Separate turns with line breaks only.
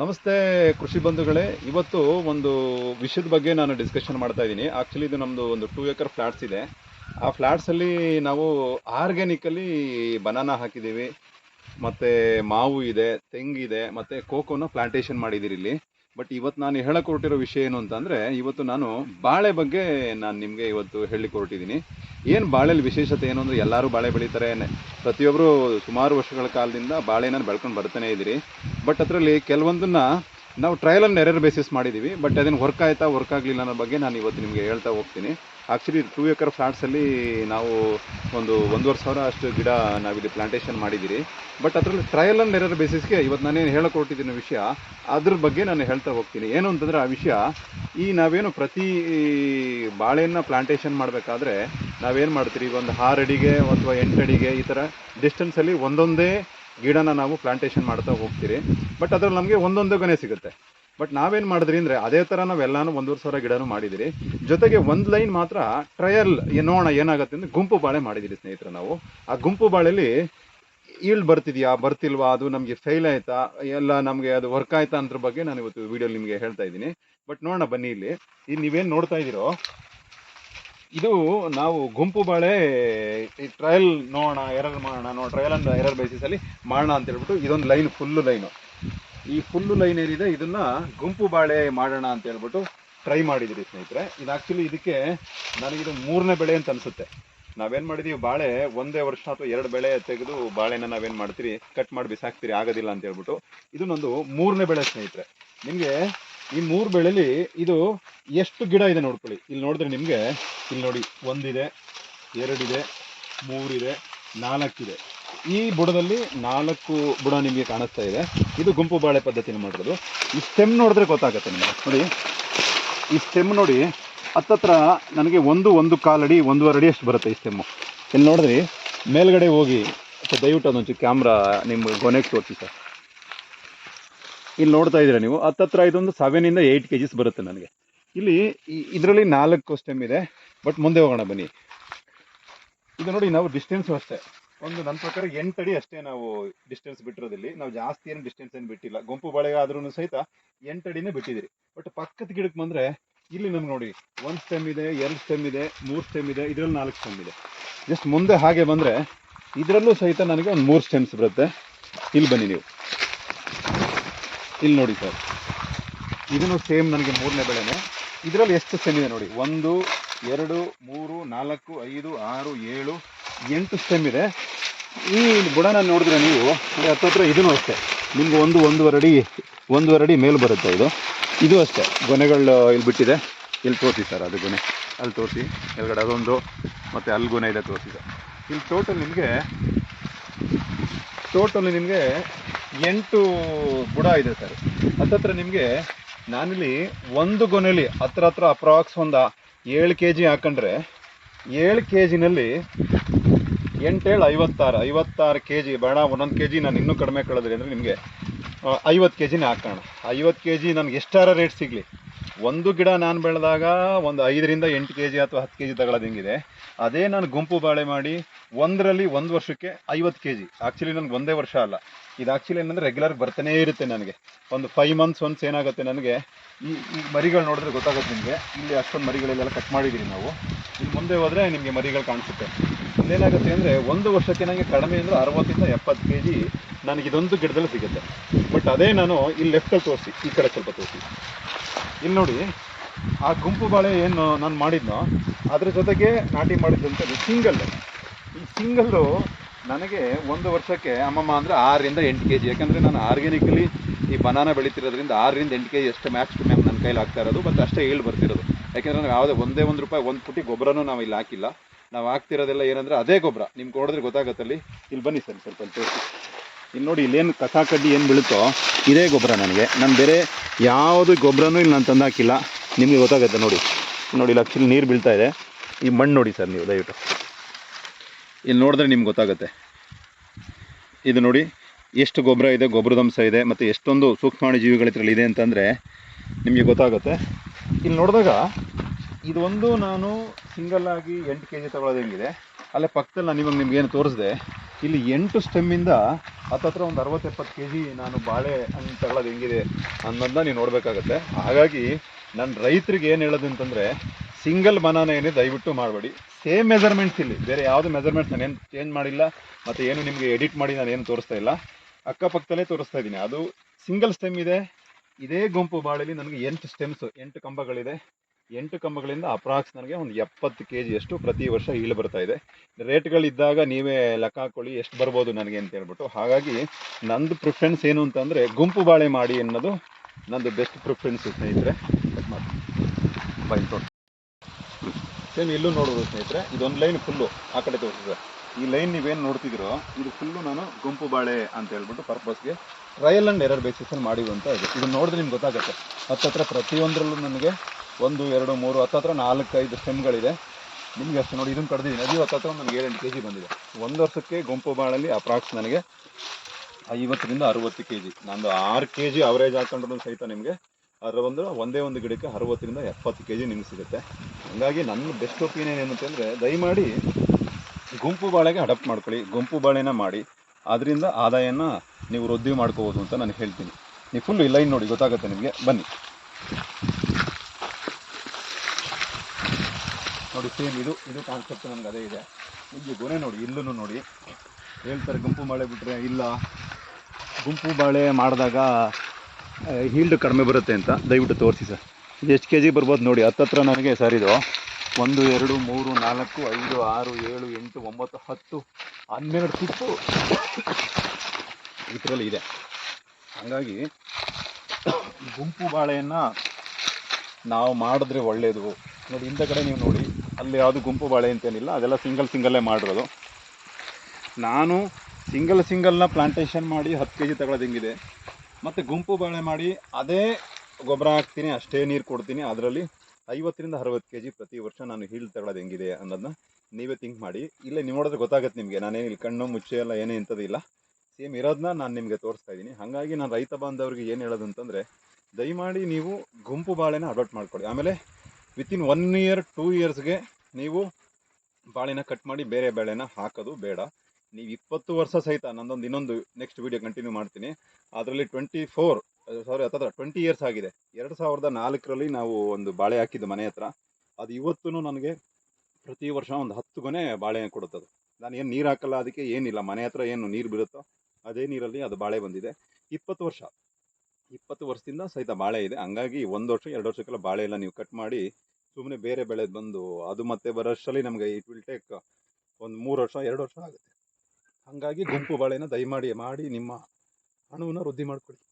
ನಮಸ್ತೆ ಕೃಷಿ ಬಂಧುಗಳೇ. ಇವತ್ತು ಒಂದು ವಿಷಯದ ಬಗ್ಗೆ ನಾನು ಡಿಸ್ಕಷನ್ ಮಾಡ್ತಾ ಇದ್ದೀನಿ. ಆ್ಯಕ್ಚುಲಿ ಇದು ನಮ್ಮದು ಒಂದು ಟೂ ಏಕರ್ ಫ್ಲ್ಯಾಟ್ಸ್ ಇದೆ. ಆ ಫ್ಲ್ಯಾಟ್ಸಲ್ಲಿ ನಾವು ಆರ್ಗ್ಯಾನಿಕಲ್ಲಿ ಬನಾನಾ ಹಾಕಿದ್ದೀವಿ. ಮತ್ತು ಮಾವು ಇದೆ ತೆಂಗಿದೆ ಮತ್ತು ಕೋಕೋನ ಪ್ಲಾಂಟೇಶನ್ ಮಾಡಿದ್ದೀರಿ ಇಲ್ಲಿ. ಬಟ್ ಇವತ್ತು ನಾನು ಹೇಳಕ್ಕೆ ಹೊರಟಿರೋ ವಿಷಯ ಏನು ಅಂತಂದರೆ, ಇವತ್ತು ನಾನು ಬಾಳೆ ಬಗ್ಗೆ ನಾನು ನಿಮಗೆ ಇವತ್ತು ಹೇಳಲಿಕ್ಕೆ ಹೊರಟಿದ್ದೀನಿ ಏನು ಬಾಳೆಲಿ ವಿಶೇಷತೆ ಏನು ಅಂದರೆ ಎಲ್ಲರೂ ಬಾಳೆ ಬೆಳೀತಾರೆ. ಪ್ರತಿಯೊಬ್ಬರು ಸುಮಾರು ವರ್ಷಗಳ ಕಾಲದಿಂದ ಬಾಳೆನ ಬೆಳ್ಕೊಂಡು ಬರ್ತಾನೆ ಇದ್ದೀರಿ. ಬಟ್ ಅದರಲ್ಲಿ ಕೆಲವೊಂದನ್ನ ನಾವು ಟ್ರಯಲ್ ಆ್ಯಂಡ್ ಎರರ್ ಬೇಸಿಸ್ ಮಾಡಿದ್ದೀವಿ ಬಟ್ ಅದನ್ನು ವರ್ಕ್ ಆಯಿತಾ ವರ್ಕ್ ಆಗಲಿಲ್ಲ ಅನ್ನೋ ಬಗ್ಗೆ ನಾನು ಇವತ್ತು ನಿಮಗೆ ಹೇಳ್ತಾ ಹೋಗ್ತೀನಿ. ಆ್ಯಕ್ಚುಲಿ ಟೂ ಏಕರ್ ಫ್ಲಾಟ್ಸಲ್ಲಿ ನಾವು ಒಂದು ಒಂದೂವರೆ ಸಾವಿರ ಅಷ್ಟು ಗಿಡ ನಾವಿಲ್ಲಿ ಪ್ಲಾಂಟೇಷನ್ ಮಾಡಿದ್ದೀರಿ ಬಟ್ ಅದರಲ್ಲಿ ಟ್ರಯಲ್ ಆ್ಯಂಡ್ ಎರರ್ ಬೇಸಿಸ್ಗೆ ಇವತ್ತು ನಾನೇನು ಹೇಳಿಕೊಟ್ಟಿದ್ದೀನಿ ವಿಷಯ, ಅದ್ರ ಬಗ್ಗೆ ನಾನು ಹೇಳ್ತಾ ಹೋಗ್ತೀನಿ. ಏನು ಅಂತಂದರೆ ಆ ವಿಷಯ, ಈ ನಾವೇನು ಪ್ರತಿ ಬಾಳೆಯನ್ನು ಪ್ಲಾಂಟೇಷನ್ ಮಾಡಬೇಕಾದ್ರೆ ನಾವೇನು ಮಾಡ್ತೀರಿ? ಒಂದು ಆರು ಅಡಿಗೆ ಅಥವಾ ಎಂಟು ಅಡಿಗೆ ಈ ಥರ ಡಿಸ್ಟೆನ್ಸಲ್ಲಿ ಒಂದೊಂದೇ ಗಿಡನ ನಾವು ಪ್ಲಾಂಟೇಶನ್ ಮಾಡ್ತಾ ಹೋಗ್ತೀರಿ. ಬಟ್ ಅದ್ರಲ್ಲಿ ನಮಗೆ ಒಂದೊಂದು ಗೊನೆ ಸಿಗುತ್ತೆ. ಬಟ್ ನಾವೇನು ಮಾಡಿದ್ರಿ ಅಂದರೆ ಅದೇ ಥರ ನಾವೆಲ್ಲಾನು ಒಂದೂವರೆ ಸಾವಿರ ಗಿಡನೂ ಮಾಡಿದಿರಿ. ಜೊತೆಗೆ ಒಂದು ಲೈನ್ ಮಾತ್ರ ಟ್ರಯಲ್ ನೋಡೋಣ ಏನಾಗುತ್ತೆ ಅಂದರೆ ಗುಂಪು ಬಾಳೆ ಮಾಡಿದಿರಿ ಸ್ನೇಹಿತರೆ ನಾವು. ಆ ಗುಂಪು ಬಾಳೆಲಿ ಈಲ್ಡ್ ಬರ್ತಿದ್ಯಾ, ಬರ್ತಿಲ್ವಾ, ಅದು ನಮಗೆ ಫೇಲ್ ಆಯ್ತಾ, ಎಲ್ಲ ನಮಗೆ ಅದು ವರ್ಕ್ ಆಯ್ತಾ ಅದ್ರ ಬಗ್ಗೆ ನಾನು ಇವತ್ತು ವಿಡಿಯೋ ನಿಮಗೆ ಹೇಳ್ತಾ ಇದ್ದೀನಿ. ಬಟ್ ನೋಡೋಣ ಬನ್ನಿ ಇಲ್ಲಿ. ಈ ನೀವೇನು ನೋಡ್ತಾ ಇದ್ದೀರೋ ಇದು ನಾವು ಗುಂಪು ಬಾಳೆ ಟ್ರಯಲ್ ನೋಡೋಣ, ಎರರ್ ಮಾಡೋಣ ನೋ ಟ್ರಯಲ್ ಅಂಡ್ ಎರರ್ ಬೇಸಿಸಲ್ಲಿ ಮಾಡೋಣ ಅಂತ ಹೇಳ್ಬಿಟ್ಟು ಇದೊಂದು ಲೈನ್ ಫುಲ್ಲು ಲೈನು ಈ ಫುಲ್ಲು ಲೈನ್ ಏನಿದೆ, ಇದನ್ನ ಗುಂಪು ಬಾಳೆ ಮಾಡೋಣ ಅಂತ ಹೇಳ್ಬಿಟ್ಟು ಟ್ರೈ ಮಾಡಿದಿರಿ ಸ್ನೇಹಿತರೆ. ಇದು ಆ್ಯಕ್ಚುಲಿ ಇದಕ್ಕೆ ನನಗಿದು ಮೂರನೇ ಬೆಳೆ ಅಂತ ಅನಿಸುತ್ತೆ. ನಾವೇನು ಮಾಡಿದೀವಿ, ಬಾಳೆ ಒಂದೇ ವರ್ಷ ಅಥವಾ ಎರಡು ಬೆಳೆ ತೆಗೆದು ಬಾಳೆನ ನಾವೇನು ಮಾಡ್ತೀರಿ ಕಟ್ ಮಾಡಿ ಬಿಸಾಕ್ತೀರಿ, ಆಗೋದಿಲ್ಲ ಅಂತ ಹೇಳ್ಬಿಟ್ಟು. ಇದನ್ನೊಂದು ಮೂರನೇ ಬೆಳೆ ಸ್ನೇಹಿತರೆ. ನಿಮಗೆ ಈ ಮೂರು ಬೆಳೆಲಿ ಇದು ಎಷ್ಟು ಗಿಡ ಇದೆ ನೋಡ್ಕೊಳ್ಳಿ. ಇಲ್ಲಿ ನೋಡಿದ್ರೆ ನಿಮಗೆ, ಇಲ್ಲಿ ನೋಡಿ, ಒಂದಿದೆ, ಎರಡಿದೆ, ಮೂರಿದೆ, ನಾಲ್ಕಿದೆ. ಈ ಬುಡದಲ್ಲಿ ನಾಲ್ಕು ಬುಡ ನಿಮಗೆ ಕಾಣಿಸ್ತಾ ಇದೆ. ಇದು ಗುಂಪು ಬಾಳೆ ಪದ್ಧತಿನ ಮಾಡಿರೋದು. ಈ ಸ್ಟೆಮ್ ನೋಡಿದ್ರೆ ಗೊತ್ತಾಗುತ್ತೆ ನಿಮಗೆ. ನೋಡಿ, ಈ ಸ್ಟೆಮ್ ನೋಡಿ, ಹತ್ತತ್ರ ನನಗೆ ಒಂದು ಒಂದು ಕಾಲಡಿ, ಒಂದೂವರೆ ಅಡಿ ಅಷ್ಟು ಬರುತ್ತೆ ಈ ಸ್ಟೆಮ್ಮು ಇಲ್ಲಿ ನೋಡಿದ್ರಿ, ಮೇಲ್ಗಡೆ ಹೋಗಿ, ದಯವಿಟ್ಟು ಅದೊಂಚು ಕ್ಯಾಮ್ರಾ ನಿಮ್ಮ ಗೊನೆಗೆ ತೋರಿಸಿ ಸರ್. ಇಲ್ಲಿ ನೋಡ್ತಾ ಇದ್ದೀರಾ ನೀವು, ಹತ್ತತ್ರ ಇದೊಂದು ಸೆವೆನಿಂದ ಏಯ್ಟ್ ಕೆ ಜಿಸ್ ಬರುತ್ತೆ ನನಗೆ. ಇಲ್ಲಿ ಇದರಲ್ಲಿ ನಾಲ್ಕು ಸ್ಟೆಮ್ ಇದೆ ಬಟ್ ಮುಂದೆ ಹೋಗೋಣ ಬನ್ನಿ. ಇದು ನೋಡಿ ನಾವು ಡಿಸ್ಟೆನ್ಸು ಅಷ್ಟೇ. ಒಂದು ನನ್ನ ಪ್ರಕಾರ ಎಂಟು ಅಡಿ ಅಷ್ಟೇ ನಾವು ಡಿಸ್ಟೆನ್ಸ್ ಬಿಟ್ಟಿರೋದಿಲ್ಲಿ ನಾವು ಜಾಸ್ತಿ ಏನು ಡಿಸ್ಟೆನ್ಸ್ ಏನು ಬಿಟ್ಟಿಲ್ಲ. ಗುಂಪು ಬಾಳೆಗೆ ಆದ್ರೂ ಸಹಿತ ಎಂಟು ಅಡಿನೇ ಬಿಟ್ಟಿದ್ದೀರಿ. ಬಟ್ ಪಕ್ಕದ ಗಿಡಕ್ಕೆ ಬಂದರೆ, ಇಲ್ಲಿ ನಮ್ಗೆ ನೋಡಿ, ಒಂದು ಸ್ಟೆಮ್ ಇದೆ, ಎರಡು ಸ್ಟೆಮ್ ಇದೆ, ಮೂರು ಸ್ಟೆಮ್ ಇದೆ, ಇದರಲ್ಲಿ ನಾಲ್ಕು ಸ್ಟೆಮ್ ಇದೆ. ಜಸ್ಟ್ ಮುಂದೆ ಹಾಗೆ ಬಂದರೆ, ಇದರಲ್ಲೂ ಸಹಿತ ನನಗೆ ಒಂದು ಮೂರು ಸ್ಟೆಮ್ಸ್ ಬರುತ್ತೆ. ಇಲ್ಲಿ ಬನ್ನಿ ನೀವು. ಇಲ್ಲಿ ನೋಡಿ ಸರ್. ಇದನ್ನು ಸೇಮ್ ನನಗೆ ಮೂರನೇ ಬೆಳೆನೇ. ಇದರಲ್ಲಿ ಎಷ್ಟು ಸ್ಟೆಮ್ ಇದೆ ನೋಡಿ? ಒಂದು, ಎರಡು, ಮೂರು, ನಾಲ್ಕು, ಐದು, ಆರು, ಏಳು, ಎಂಟು ಸ್ಟೆಮ್ ಇದೆ. ಈ ಬುಡನ ನೋಡಿದ್ರೆ ನೀವು ಹತ್ತು ಹತ್ತತ್ರ ಇದನ್ನು ಅಷ್ಟೇ. ನಿಮ್ಗೆ ಒಂದು, ಒಂದೂವರೆ ಅಡಿ ಒಂದೂವರೆ ಅಡಿ ಮೇಲೆ ಬರುತ್ತೆ ಇದು. ಇದು ಅಷ್ಟೇ. ಗೊನೆಗಳು ಇಲ್ಲಿ ಬಿಟ್ಟಿದೆ. ಇಲ್ಲಿ ತೋರಿಸಿ ಸರ್, ಅದು ಗೊನೆ. ಅಲ್ಲಿ ತೋರಿಸಿ. ಕೆಳಗಡೆ ಅದೊಂದು, ಮತ್ತು ಅಲ್ಲಿ ಗೊನೆ ಇದೆ ತೋರಿಸಿ ಇಲ್ಲಿ ಟೋಟಲ್ ನಿಮಗೆ ಟೋಟಲ್ ನಿಮಗೆ ಎಂಟು ಬುಡ ಇದೆ ಸರ್ ಹತ್ತತ್ರ ನಿಮಗೆ ನಾನಿಲ್ಲಿ ಒಂದು ಗೊನೆಲಿ, ಹತ್ರ ಹತ್ರ ಅಪ್ರಾಕ್ಸ್ ಒಂದು ಏಳು ಕೆ ಜಿ ಹಾಕೊಂಡ್ರೆ, ಏಳು ಕೆ ಜಿನಲ್ಲಿ ಎಂಟೇಳು ಐವತ್ತಾರು ಐವತ್ತಾರು ಕೆ ಜಿ ಬೇಡ, ಒಂದೊಂದು ಕೆ ಜಿ ನಾನು ಇನ್ನೂ ಕಡಿಮೆ ಕಳೆದ್ರಿ ಅಂದರೆ ನಿಮಗೆ ಐವತ್ತು ಕೆ ಜಿನೇ ಹಾಕೋಣ. ಐವತ್ತು ಕೆ ಜಿ ನನಗೆ ಎಷ್ಟಾರ ರೇಟ್ ಸಿಗಲಿ? ಒಂದು ಗಿಡ ನಾನು ಬೆಳೆದಾಗ ಒಂದು ಐದರಿಂದ ಎಂಟು ಕೆ ಜಿ ಅಥವಾ ಹತ್ತು ಕೆ ಜಿ ತಗೊಳ್ಳೋದು ಹೆಂಗಿದೆ? ಅದೇ ನಾನು ಗುಂಪು ಬಾಳೆ ಮಾಡಿ ಒಂದರಲ್ಲಿ ಒಂದು ವರ್ಷಕ್ಕೆ ಐವತ್ತು ಕೆ ಜಿ ಆ್ಯಕ್ಚುಲಿ ನನಗೆ ಒಂದೇ ವರ್ಷ ಅಲ್ಲ. ಇದು ಆ್ಯಕ್ಚುಲಿ ಏನಂದರೆ ರೆಗ್ಯುಲರ್ ಬರ್ತನೇ ಇರುತ್ತೆ ನನಗೆ. ಒಂದು ಫೈವ್ ಮಂತ್ಸ್ ಒನ್ಸ್ ಏನಾಗುತ್ತೆ ನನಗೆ, ಈ ಈ ಮರಿಗಳು ನೋಡಿದ್ರೆ ಗೊತ್ತಾಗುತ್ತೆ ನಿಮಗೆ. ಇಲ್ಲಿ ಅಷ್ಟೊಂದು ಮರಿಗಳಲ್ಲೆಲ್ಲ ಕಟ್ ಮಾಡಿದ್ದೀರಿ ನಾವು. ಇಲ್ಲಿ ಮುಂದೆ ಹೋದರೆ ನಿಮಗೆ ಮರಿಗಳು ಕಾಣಿಸುತ್ತೆ. ಇಲ್ಲೇನಾಗುತ್ತೆ ಅಂದರೆ ಒಂದು ವರ್ಷಕ್ಕೆ ನನಗೆ ಕಡಿಮೆ ಅಂದರೆ ಅರವತ್ತಿಂದ ಎಪ್ಪತ್ತು ಕೆ ಜಿ ನನಗೆ ಇದೊಂದು ಗಿಡದಲ್ಲಿ ಸಿಗುತ್ತೆ. ಬಟ್ ಅದೇ ನಾನು ಇಲ್ಲಿ ಲೆಫ್ಟಲ್ಲಿ ತೋರಿಸಿ, ಈ ಕಡೆ ಸ್ವಲ್ಪ ತೋರಿಸಿ. ಇಲ್ಲಿ ನೋಡಿ, ಆ ಗುಂಪು ಬಾಳೆ ಏನು ನಾನು ಮಾಡಿದ್ನೋ, ಅದ್ರ ಜೊತೆಗೆ ನಾಟಿ ಮಾಡಿದ್ದಂಥದ್ದು ಸಿಂಗಲ್. ಈ ಸಿಂಗಲ್ಲು ನನಗೆ ಒಂದು ವರ್ಷಕ್ಕೆ ಅಮ್ಮಮ್ಮ ಅಂದರೆ ಆರರಿಂದ ಎಂಟು ಕೆ ಜಿ ಯಾಕಂದರೆ ನಾನು ಆರ್ಗ್ಯಾನಿಕಲಿ ಈ ಬನಾನ ಬೆಳೀತಿರೋದ್ರಿಂದ ಆರರಿಂದ ಎಂಟು ಕೆ ಜಿ ಅಷ್ಟೇ ಮ್ಯಾಕ್ಸ್ ಟು ಮ್ಯಾಮ್ ನನ್ನ ಕೈಲಿ ಆಗ್ತಾ ಇರೋದು, ಮತ್ತು ಅಷ್ಟೇ ಏಳು ಬರ್ತಿರೋದು. ಯಾಕೆಂದರೆ ನಾವು ಯಾವುದೇ ಒಂದೇ ಒಂದು ರೂಪಾಯಿ, ಒಂದು ಪುಟಿ ಗೊಬ್ಬರನೂ ನಾವು ಇಲ್ಲಿ ಹಾಕಿಲ್ಲ. ನಾವು ಹಾಕ್ತಿರೋದೆಲ್ಲ ಏನಂದರೆ ಅದೇ ಗೊಬ್ಬರ. ನಿಮ್ಗೆ ನೋಡಿದ್ರೆ ಗೊತ್ತಾಗತ್ತಲ್ಲಿ? ಇಲ್ಲಿ ಬನ್ನಿ ಸರ್, ಸ್ವಲ್ಪ ತೋರಿಸಿ ಇಲ್ಲಿ ನೋಡಿ ಇಲ್ಲೇನು ಕಸ ಕಡ್ಡಿ ಏನು ಬೀಳುತ್ತೋ, ಇದೇ ಗೊಬ್ಬರ ನನಗೆ. ನಾನು ಬೇರೆ ಯಾವುದು ಗೊಬ್ಬರನೂ ಇಲ್ಲಿ, ನಾನು ತಂದು ಹಾಕಿಲ್ಲ ನಿಮಗೆ ಗೊತ್ತಾಗುತ್ತೆ ನೋಡಿ. ನೋಡಿ ಇಲ್ಲಿ ಆ್ಯಕ್ಚುಲಿ ನೀರು ಬೀಳ್ತಾ ಇದೆ. ಈ ಮಣ್ಣು ನೋಡಿ ಸರ್ ನೀವು, ದಯವಿಟ್ಟು. ಇಲ್ಲಿ ನೋಡಿದ್ರೆ ನಿಮ್ಗೆ ಗೊತ್ತಾಗುತ್ತೆ. ಇದು ನೋಡಿ ಎಷ್ಟು ಗೊಬ್ಬರ ಇದೆ ಗೊಬ್ಬರದಂಶ ಇದೆ, ಮತ್ತು ಎಷ್ಟೊಂದು ಸೂಕ್ಷ್ಮಾಣು ಜೀವಿಗಳ ಇದರಲ್ಲಿ ಇದೆ ಅಂತಂದರೆ ನಿಮಗೆ ಗೊತ್ತಾಗುತ್ತೆ. ಇಲ್ಲಿ ನೋಡಿದಾಗ ಇದೊಂದು ನಾನು ಸಿಂಗಲ್ ಆಗಿ ಎಂಟು ಕೆ ಜಿ ತಗೊಳ್ಳೋದು ಹೆಂಗಿದೆ. ಅಲ್ಲೇ ಪಕ್ಕದಲ್ಲಿ ನಾನು ಇವಾಗ ನಿಮ್ಗೇನು ತೋರಿಸಿದೆ ಇಲ್ಲಿ ಎಂಟು ಸ್ಟೆಮ್ಮಿಂದ ಹತ್ತತ್ರ ಒಂದು ಅರವತ್ತು ಎಪ್ಪತ್ತು ಕೆ ಜಿ ನಾನು ಬಾಳೆ ಹಣ್ಣು ತಗೊಳ್ಳೋದು ಹೆಂಗಿದೆ ಅನ್ನೋದನ್ನ ನೀವು ನೋಡಬೇಕಾಗತ್ತೆ. ಹಾಗಾಗಿ ನನ್ನ ರೈತರಿಗೆ ಏನು ಹೇಳೋದು ಅಂತಂದರೆ ಸಿಂಗಲ್ ಬನಾನ ಏನೇ ದಯವಿಟ್ಟು ಮಾಡಬೇಡಿ. ಸೇಮ್ ಮೆಜರ್ಮೆಂಟ್ಸ್ ಇಲ್ಲಿ. ಬೇರೆ ಯಾವುದು ಮೆಜರ್ಮೆಂಟ್ಸ್ ನಾನು ಏನು ಚೇಂಜ್ ಮಾಡಿಲ್ಲ, ಮತ್ತು ಏನು ನಿಮಗೆ ಎಡಿಟ್ ಮಾಡಿ ನಾನು ಏನು ತೋರಿಸ್ತಾ ಇಲ್ಲ, ಅಕ್ಕಪಕ್ಕದಲ್ಲೇ ತೋರಿಸ್ತಾ ಇದ್ದೀನಿ ಅದು ಸಿಂಗಲ್ ಸ್ಟೆಮ್ ಇದೆ. ಇದೇ ಗುಂಪು ಬಾಳೆಲಿ ನನಗೆ ಎಂಟು ಸ್ಟೆಮ್ಸ್ ಎಂಟು ಕಂಬಗಳಿದೆ. ಎಂಟು ಕಂಬಗಳಿಂದ ಅಪ್ರಾಕ್ಸ್ ನನಗೆ ಒಂದು ಎಪ್ಪತ್ತು ಕೆ ಜಿಯಷ್ಟು ಪ್ರತಿ ವರ್ಷ ಈಳು ಬರ್ತಾ ಇದೆ. ರೇಟ್ಗಳಿದ್ದಾಗ ನೀವೇ ಲೆಕ್ಕ ಹಾಕೊಳ್ಳಿ, ಎಷ್ಟು ಬರ್ಬೋದು ನನಗೆ ಅಂತ ಹೇಳ್ಬಿಟ್ಟು. ಹಾಗಾಗಿ ನಂದು ಪ್ರಿಫರೆನ್ಸ್ ಏನು ಅಂತಂದರೆ ಗುಂಪು ಬಾಳೆ ಮಾಡಿ ಅನ್ನೋದು ನಂದು ಬೆಸ್ಟ್ ಪ್ರಿಫರೆನ್ಸ್ ಸ್ನೇಹಿತರೆ. ಸೇಮ್ ಇಲ್ಲೂ ನೋಡ್ಬೋದು ಸ್ನೇಹಿತರೆ, ಇದೊಂದು ಲೈನ್ ಫುಲ್ಲು ಆ ಕಡೆ ತೋರಿಸಿದೆ ಈ ಲೈನ್ ನೀವೇನು ನೋಡ್ತಿದ್ದೀರೋ, ಇದು ಫುಲ್ಲು ನಾನು ಗುಂಪು ಬಾಳೆ ಅಂತ ಹೇಳ್ಬಿಟ್ಟು ಪರ್ಪಸ್ಗೆ ಟ್ರಯಲ್ ಆ್ಯಂಡ್ ಎರರ್ ಬೇಸಿಸಲ್ಲಿ ಮಾಡಿರುವಂಥ ಇದು ಇದು ನೋಡಿದ್ರೆ ನಿಮ್ಗೆ ಗೊತ್ತಾಗುತ್ತೆ. ಹತ್ತತ್ರ ಪ್ರತಿಯೊಂದರಲ್ಲೂ ನನಗೆ ಒಂದು, ಎರಡು, ಮೂರು ಹತ್ತತ್ರ ನಾಲ್ಕೈದು ಸ್ಟೆಮ್ಗಳಿದೆ. ನಿಮ್ಗೆ ಅಷ್ಟು ನೋಡಿ, ಇದನ್ನು ಕಡ್ದಿದ್ದೀನಿ. ಅದು ಹತ್ತತ್ರ ನನಗೆ ಏಳೆಂಟು ಕೆ ಜಿ ಬಂದಿದೆ. ಒಂದು ವರ್ಷಕ್ಕೆ ಗುಂಪು ಬಾಳಲ್ಲಿ ಅಪ್ರಾಕ್ಸ್ ನನಗೆ ಐವತ್ತರಿಂದ ಅರುವತ್ತು ಕೆ ಜಿ ನಂದು ಆರು ಕೆ ಜಿ ಅವರೇಜ್ ಹಾಕೊಂಡ್ರು ಸಹಿತ ನಿಮಗೆ ಅದರ ಒಂದು ಒಂದೇ ಒಂದು ಗಿಡಕ್ಕೆ ಅರವತ್ತರಿಂದ ಎಪ್ಪತ್ತು ಕೆ ಜಿ ನಿಮ್ಗೆ ಸಿಗುತ್ತೆ. ಹಾಗಾಗಿ ನನ್ನ ಬೆಸ್ಟ್ ಒಪಿನಿಯನ್ ಏನಂತಂದರೆ ದಯಮಾಡಿ ಗುಂಪು ಬಾಳೆಗೆ ಅಡಾಪ್ಟ್ ಮಾಡ್ಕೊಳ್ಳಿ. ಗುಂಪು ಬಾಳೆನ ಮಾಡಿ. ಅದರಿಂದ ಆದಾಯನ ನೀವು ವೃದ್ಧಿ ಮಾಡ್ಕೋಬೋದು ಅಂತ ನಾನು ಹೇಳ್ತೀನಿ. ನೀವು ಫುಲ್ ಲೈನ್ ನೋಡಿ, ಗೊತ್ತಾಗುತ್ತೆ ನಿಮಗೆ? ಬನ್ನಿ. ನೋಡಿ ಸೇಮ್ ಇದು ಇದು ಕಾನ್ಸೆಪ್ಟ್ ನಮ್ಗೆ ಅದೇ ಇದೆ. ಇಲ್ಲಿ ಗೊನೆ ನೋಡಿ ಇಲ್ಲೂ ನೋಡಿ. ಹೇಳ್ತಾರೆ ಗುಂಪು ಬಾಳೆ ಬಿಟ್ಟರೆ ಇಲ್ಲ. ಗುಂಪು ಬಾಳೆ ಮಾಡಿದಾಗ ಹೀಲ್ಡ್ ಕಡಿಮೆ ಬರುತ್ತೆ ಅಂತ. ದಯವಿಟ್ಟು ತೋರಿಸಿ ಸರ್. ಇದು ಎಷ್ಟು ಕೆ ಜಿ ಬರ್ಬೋದು ನೋಡಿ ಹತ್ತತ್ರ ನನಗೆ ಸರ್ ಇದು. ಒಂದು, ಎರಡು, ಮೂರು, ನಾಲ್ಕು, ಐದು, ಆರು, ಏಳು, ಎಂಟು, ಒಂಬತ್ತು, ಹತ್ತು, ಹನ್ನೆರಡು ತಿಪ್ಪು ಇದರಲ್ಲಿ ಇದೆ. ಹಾಗಾಗಿ, ಗುಂಪು ಬಾಳೆಯನ್ನು ನಾವು ಮಾಡಿದ್ರೆ ಒಳ್ಳೆಯದು ನೋಡಿ ಇಂಥ ಕಡೆ ನೀವು ನೋಡಿ ಅಲ್ಲಿ ಯಾವುದು ಗುಂಪು ಬಾಳೆ ಅಂತೇನಿಲ್ಲ, ಅದೆಲ್ಲ ಸಿಂಗಲ್ ಸಿಂಗಲ್ಲೇ ಮಾಡಿರೋದು. ನಾನು ಸಿಂಗಲ್ ಸಿಂಗಲ್ನ ಪ್ಲಾಂಟೇಶನ್ ಮಾಡಿ ಹತ್ತು ಕೆ ಜಿ ತಗೊಳ್ಳೋದು ಹೆಂಗಿದೆ. ಮತ್ತು ಗುಂಪು ಬಾಳೆ ಮಾಡಿ ಅದೇ ಗೊಬ್ಬರ ಹಾಕ್ತೀನಿ, ಅಷ್ಟೇ ನೀರು ಕೊಡ್ತೀನಿ. ಅದರಲ್ಲಿ ಐವತ್ತರಿಂದ ಅರವತ್ತು ಕೆ ಜಿ ಪ್ರತಿ ವರ್ಷ ನಾನು ಹೀಲ್ ತಗೊಳ್ಳೋದು ಹೆಂಗಿದೆ ಅನ್ನೋದನ್ನ ನೀವೇ ಥಿಂಕ್ ಮಾಡಿ. ಇಲ್ಲೇ ನೀವು ನೋಡಿದ್ರೆ ಗೊತ್ತಾಗುತ್ತೆ ನಿಮಗೆ, ನಾನೇನು ಇಲ್ಲಿ ಕಣ್ಣು ಮುಚ್ಚೆ ಎಲ್ಲ ಏನೇ ಇಂಥದ್ದಿಲ್ಲ ಸೇಮ್ ಇರೋದನ್ನ ನಾನು ನಿಮಗೆ ತೋರಿಸ್ತಾ ಇದ್ದೀನಿ. ಹಾಗಾಗಿ ನಾನು ರೈತ ಬಾಂಧವ್ರಿಗೆ ಏನು ಹೇಳೋದು ಅಂತಂದರೆ, ದಯಮಾಡಿ ನೀವು ಗುಂಪು ಬಾಳೆನ ಅಡಾಪ್ಟ್ ಮಾಡ್ಕೊಳ್ಳಿ ಆಮೇಲೆ ವಿತಿನ್ ಒನ್ ಇಯರ್ ಟೂ ಇಯರ್ಸ್ಗೆ ನೀವು ಬಾಳೆನ ಕಟ್ ಮಾಡಿ ಬೇರೆ ಬೆಳೆನ ಹಾಕೋದು ಬೇಡ. ನೀವು ಇಪ್ಪತ್ತು ವರ್ಷ ಸಹಿತ, ನಂದೊಂದು ಇನ್ನೊಂದು ನೆಕ್ಸ್ಟ್ ವಿಡಿಯೋ ಕಂಟಿನ್ಯೂ ಮಾಡ್ತೀನಿ. ಅದರಲ್ಲಿ ಟ್ವೆಂಟಿ ಫೋರ್ ಸಾರಿ ಹತ್ತತ್ರ ಟ್ವೆಂಟಿ ಇಯರ್ಸ್ ಆಗಿದೆ. ಎರಡು ಸಾವಿರದ ನಾಲ್ಕರಲ್ಲಿ ನಾವು ಒಂದು ಬಾಳೆ ಹಾಕಿದ್ದು ಮನೆ ಹತ್ರ. ಅದು ಇವತ್ತೂ ನನಗೆ ಪ್ರತಿ ವರ್ಷ ಒಂದು ಹತ್ತು ಗೊನೆ ಬಾಳೆ ಕೊಡುತ್ತದು. ನಾನು ಏನು ನೀರು ಹಾಕಲ್ಲ, ಅದಕ್ಕೆ ಏನಿಲ್ಲ. ಮನೆ ಹತ್ರ ಏನು ನೀರು ಬೀಳುತ್ತೋ, ಅದೇ ನೀರಲ್ಲಿ ಅದು ಬಾಳೆ ಬಂದಿದೆ. ಇಪ್ಪತ್ತು ವರ್ಷ. ಇಪ್ಪತ್ತು ವರ್ಷದಿಂದ ಸಹಿತ ಬಾಳೆ ಇದೆ. ಹಂಗಾಗಿ ಒಂದು ವರ್ಷ, ಎರಡು ವರ್ಷಕ್ಕೆಲ್ಲ ಬಾಳೆ ಎಲ್ಲ ನೀವು ಕಟ್ ಮಾಡಿ ಸುಮ್ಮನೆ ಬೇರೆ ಬೆಳೆ ಬಂದು ಅದು ಮತ್ತೆ ಬರೋಷ್ಟರಲ್ಲಿ ನಮಗೆ ಇಟ್ ವಿಲ್ ಟೇಕ್ ಒಂದು ಮೂರು ವರ್ಷ, ಎರಡು ವರ್ಷ ಆಗುತ್ತೆ. ಹಾಗಾಗಿ ಗುಂಪು ಬಾಳೆನ ದಯಮಾಡಿ, ಮಾಡಿ ನಿಮ್ಮ ಹಣವನ್ನು ವೃದ್ಧಿ ಮಾಡ್ಕೊಳ್ಳಿ.